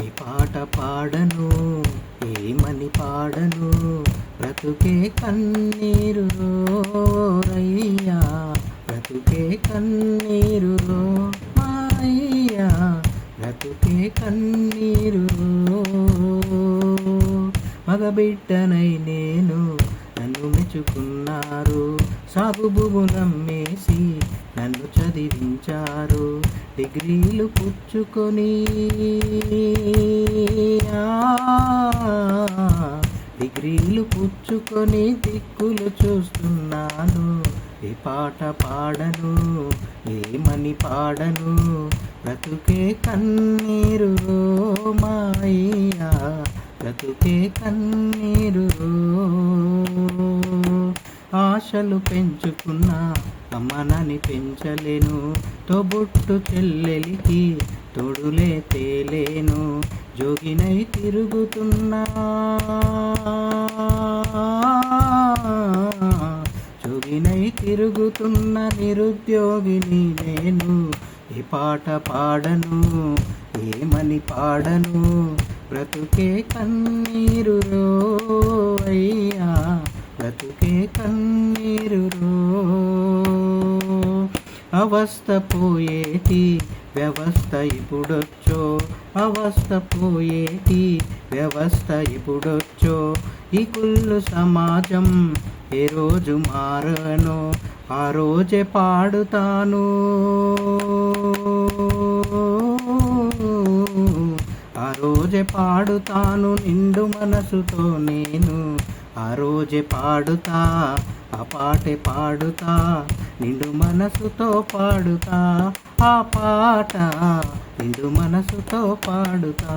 ఈ పాట పాడను? ఏమని పాడను? బ్రతుకే కన్నీరు రయ్యా బ్రతుకే కన్నీరు మాయ్యా బ్రతుకే కన్నీరు మగబిడ్డనై నేను నన్ను మెచ్చుకున్నారు సాగు నమ్మేసి నన్ను చదివించారు. డిగ్రీలు పుచ్చుకొని డిగ్రీలు పుచ్చుకొని దిక్కులు చూస్తున్నాను. ఈ పాట పాడను ఏమని పాడను బ్రతుకే కన్నీరు మాయ్యా బ్రతుకే కన్నీరు ఆశలు పెంచుకున్నా అమ్మనని పెంచలేను తోబుట్టు చెల్లెలికి తోడులే తేలేను జోగినై తిరుగుతున్నా. జోగినై తిరుగుతున్న నిరుద్యోగిని నేను ఈ పాట పాడను ఏమని పాడను బ్రతుకే కన్నీరు అయ్యా బ్రతుకే కన్నీరు రో అవస్థ పోయేటి వ్యవస్థ ఇప్పుడొచ్చో. అవస్థ పోయేటి వ్యవస్థ ఇప్పుడొచ్చో. ఈ కుళ్ళు సమాజం ఏ రోజు మారనో ఆ రోజే పాడుతాను. ఆ రోజే పాడుతాను నిండు మనసుతో నేను. ఆ రోజే పాడుతా ఆ పాటే పాడుతా నిండు మనసుతో పాడుతా ఆ పాట నిండు మనసుతో పాడుతా.